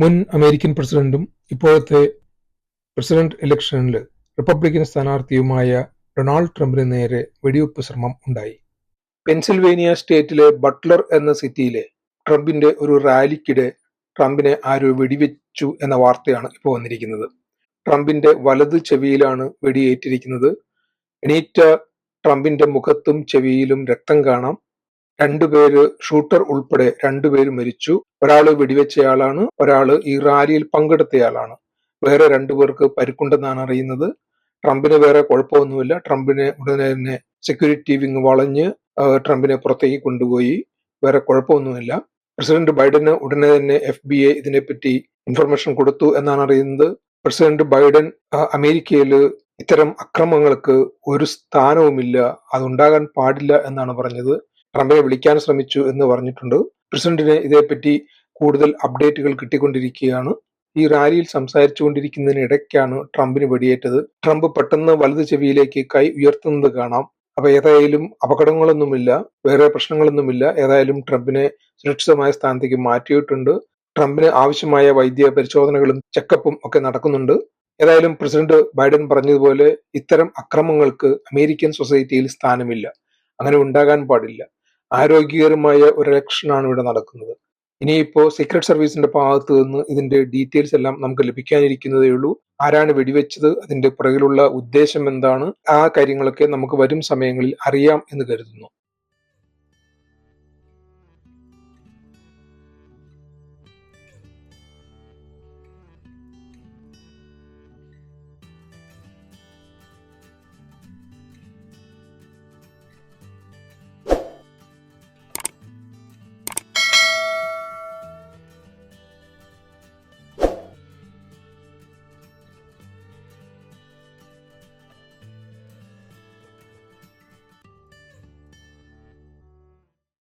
മുൻ അമേരിക്കൻ പ്രസിഡന്റും ഇപ്പോഴത്തെ പ്രസിഡന്റ് ഇലക്ഷനിൽ റിപ്പബ്ലിക്കൻ സ്ഥാനാർത്ഥിയുമായ ഡൊണാൾഡ് ട്രംപിന് നേരെ വെടിവെപ്പ് ശ്രമം ഉണ്ടായി. പെൻസിൽവേനിയ സ്റ്റേറ്റിലെ ബട്ട്ലർ എന്ന സിറ്റിയിലെ ട്രംപിന്റെ ഒരു റാലിക്കിടെ ട്രംപിനെ ആരോ വെടിവെച്ചു എന്ന വാർത്തയാണ് ഇപ്പോൾ വന്നിരിക്കുന്നത്. ട്രംപിന്റെ വലത് ചെവിയിലാണ് വെടിയേറ്റിരിക്കുന്നത്. എണീറ്റ ട്രംപിന്റെ മുഖത്തും ചെവിയിലും രക്തം കാണാം. രണ്ടുപേര് ഷൂട്ടർ ഉൾപ്പെടെ രണ്ടുപേര് മരിച്ചു. ഒരാൾ വെടിവെച്ചയാളാണ് ഒരാൾ ഈ റാലിയിൽ പങ്കെടുത്തയാളാണ്. വേറെ രണ്ടുപേർക്ക് പരിക്കുണ്ടെന്നാണ് അറിയുന്നത്. ട്രംപിന് വേറെ കുഴപ്പമൊന്നുമില്ല. ട്രംപിനെ ഉടനെ തന്നെ സെക്യൂരിറ്റി വിങ് വളഞ്ഞ് ട്രംപിനെ പുറത്തേക്ക് കൊണ്ടുപോയി. വേറെ കുഴപ്പമൊന്നുമില്ല. പ്രസിഡന്റ് ബൈഡന് ഉടനെ തന്നെ എഫ് ബി എ ഇതിനെപ്പറ്റി ഇൻഫർമേഷൻ കൊടുത്തു എന്നാണ് അറിയുന്നത്. പ്രസിഡന്റ് ബൈഡൻ അമേരിക്കയിൽ ഇത്തരം അക്രമങ്ങൾക്ക് ഒരു സ്ഥാനവുമില്ല. അതുണ്ടാകാൻ പാടില്ല എന്നാണ് പറഞ്ഞത്. ട്രംപിനെ വിളിക്കാൻ ശ്രമിച്ചു എന്ന് പറഞ്ഞിട്ടുണ്ട്. പ്രസിഡന്റിന് ഇതേപ്പറ്റി കൂടുതൽ അപ്ഡേറ്റുകൾ കിട്ടിക്കൊണ്ടിരിക്കുകയാണ്. ഈ റാലിയിൽ സംസാരിച്ചുകൊണ്ടിരിക്കുന്നതിനിടയ്ക്കാണ് ട്രംപിന് വെടിയേറ്റത്. ട്രംപ് പെട്ടെന്ന് വലത് ചെവിയിലേക്ക് കൈ ഉയർത്തുന്നത് കാണാം. അപ്പൊ ഏതായാലും അപകടങ്ങളൊന്നുമില്ല. വേറെ പ്രശ്നങ്ങളൊന്നുമില്ല. ഏതായാലും ട്രംപിനെ സുരക്ഷിതമായ സ്ഥാനത്തേക്ക് മാറ്റിയിട്ടുണ്ട്. ട്രംപിന് ആവശ്യമായ വൈദ്യ പരിശോധനകളും ചെക്കപ്പും ഒക്കെ നടക്കുന്നുണ്ട്. ഏതായാലും പ്രസിഡന്റ് ബൈഡൻ പറഞ്ഞതുപോലെ ഇത്തരം അക്രമങ്ങൾക്ക് അമേരിക്കൻ സൊസൈറ്റിയിൽ സ്ഥാനമില്ല. അങ്ങനെ ഉണ്ടാകാൻ പാടില്ല. ആരോഗ്യകരമായ ഒരു ഇലക്ഷനാണ് ഇവിടെ നടക്കുന്നത്. ഇനിയിപ്പോ സീക്രട്ട് സർവീസിന്റെ ഭാഗത്ത് നിന്ന് ഇതിന്റെ ഡീറ്റെയിൽസ് എല്ലാം നമുക്ക് ലഭിക്കാനിരിക്കുന്നതേ ഉള്ളൂ. ആരാണ് വെടിവെച്ചത്? അതിന്റെ പുറകിലുള്ള ഉദ്ദേശം എന്താണ്? ആ കാര്യങ്ങളൊക്കെ നമുക്ക് വരും സമയങ്ങളിൽ അറിയാം എന്ന് കരുതുന്നു.